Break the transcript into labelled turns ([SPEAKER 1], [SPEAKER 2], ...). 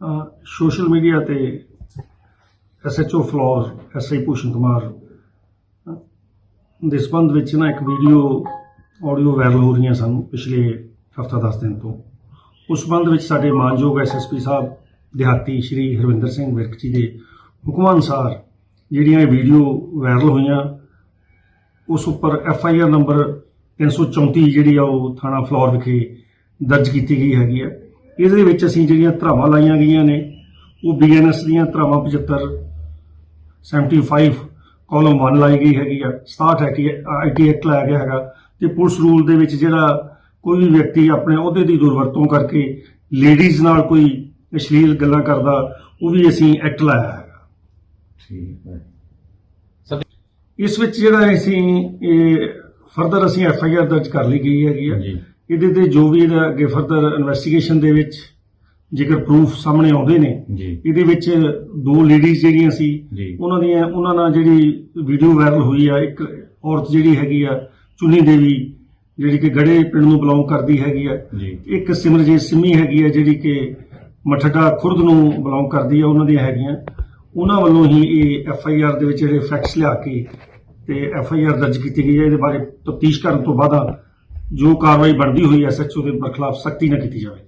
[SPEAKER 1] Social media ਤੇ SHO Phillaur SI Bhushan Kumar ਦੇ ਸੰਬੰਧ ਵਿੱਚ ਨਾ ਇੱਕ ਵੀਡੀਓ ਆਡੀਓ ਵਾਇਰਲ ਹੋ ਰਹੀਆਂ ਸਨ ਪਿਛਲੇ ਹਫਤਾ 10 ਦਿਨ ਤੋਂ। ਉਸ ਸੰਬੰਧ ਵਿੱਚ ਸਾਡੇ ਮਾਨਯੋਗ ਐਸਐਸਪੀ ਸਾਹਿਬ, ਦਿਹਾਤੀ ਸ਼੍ਰੀ ਹਰਵਿੰਦਰ ਸਿੰਘ ਵਿਰਕ ਜੀ ਦੇ ਹੁਕਮਾਂ ਅਨੁਸਾਰ ਜਿਹੜੀਆਂ ਇਹ ਵੀਡੀਓ ਵਾਇਰਲ ਹੋਈਆਂ, ਉਸ ਉੱਪਰ ਐਫ ਆਈ ਆਰ ਨੰਬਰ 334 ਜਿਹੜੀ ਆ ਉਹ ਥਾਣਾ ਫਲੋਰ ਵਿਖੇ ਦਰਜ ਕੀਤੀ ਗਈ ਹੈਗੀ ਹੈ ਇਹਦੇ ਵਿੱਚ ਅਸੀਂ ਜਿਹੜੀਆਂ ਧਰਾਵਾਂ ਲਾਈਆਂ ਗਈਆਂ ਨੇ ਉਹ ਬੀਐਨਐਸ ਦੀਆਂ ਧਰਾਵਾਂ 75 75 ਕਾਲਮ 1 ਲਾਈ ਗਈ ਹੈਗੀ ਆ 67 ਹੈ ਕਿ ਆਈਟੀ ਐਕਟ ਲਾਇਆ ਗਿਆ ਹੈਗਾ ਤੇ ਪੁਲਿਸ ਰੂਲ ਦੇ ਵਿੱਚ ਜਿਹੜਾ ਕੋਈ ਵੀ ਵਿਅਕਤੀ ਆਪਣੇ ਅਹੁਦੇ ਦੀ ਦੁਰਵਰਤੋਂ ਕਰਕੇ ਲੇਡੀਜ਼ ਨਾਲ ਕੋਈ ਅਸ਼ਲੀਲ ਗੱਲਾਂ ਕਰਦਾ ਉਹ ਵੀ ਅਸੀਂ ਐਕਟ ਲਾਇਆ ਹੈਗਾ।
[SPEAKER 2] ਠੀਕ ਹੈ।
[SPEAKER 1] ਇਸ ਵਿੱਚ ਜਿਹੜਾ ਅਸੀਂ ਇਹ ਫਰਦਰ ਅਸੀਂ ਐਫ ਆਈ ਆਰ ਦਰਜ ਕਰ ਲਈ ਗਈ ਹੈਗੀ ਆ।
[SPEAKER 2] ਜੀ
[SPEAKER 1] ਇਹਦੇ ਤੇ ਜੋ ਵੀ ਇਹਦਾ ਅੱਗੇ ਫਰਦਰ ਇਨਵੈਸਟੀਗੇਸ਼ਨ ਦੇ ਵਿੱਚ ਜੇਕਰ ਪ੍ਰੂਫ ਸਾਹਮਣੇ ਆਉਂਦੇ ਨੇ ਇਹਦੇ ਵਿੱਚ ਦੋ ਲੇਡੀਜ਼ ਜਿਹੜੀਆਂ ਸੀ ਉਹਨਾਂ ਦੀਆਂ ਉਹਨਾਂ ਨਾਲ ਜਿਹੜੀ ਵੀਡੀਓ ਵਾਇਰਲ ਹੋਈ ਆ ਇੱਕ ਔਰਤ ਜਿਹੜੀ ਹੈਗੀ ਆ ਚੁਨੀ ਦੇਵੀ ਜਿਹੜੀ ਕਿ ਗੜੇ ਪਿੰਡ ਨੂੰ ਬਿਲੋਂਗ ਕਰਦੀ ਹੈਗੀ ਆ। ਇੱਕ ਸਿਮਰਜੀਤ ਸਿੰਮੀ ਹੈਗੀ ਆ ਜਿਹੜੀ ਕਿ ਮਠੜਾ ਖੁਰਦ ਨੂੰ ਬਿਲੋਂਗ ਕਰਦੀ ਆ ਉਹਨਾਂ ਦੀਆਂ ਹੈਗੀਆਂ। ਉਹਨਾਂ ਵੱਲੋਂ ਹੀ ਇਹ ਐਫ ਆਈ ਆਰ ਦੇ ਵਿੱਚ ਜਿਹੜੇ ਫੈਕਟਸ ਲਿਆ ਕੇ ਤੇ ਐਫ ਆਈ ਆਰ ਦਰਜ ਕੀਤੀ ਗਈ ਹੈ ਇਹਦੇ ਬਾਰੇ ਤਫਤੀਸ਼ ਕਰਨ ਤੋਂ ਬਾਅਦ ਜੋ ਕਾਰਵਾਈ ਬਣਦੀ ਹੋਈ ਐਸ ਐਚ ਓ ਦੇ ਖਿਲਾਫ ਸਖਤੀ ਨਾਲ ਕੀਤੀ ਜਾਵੇ।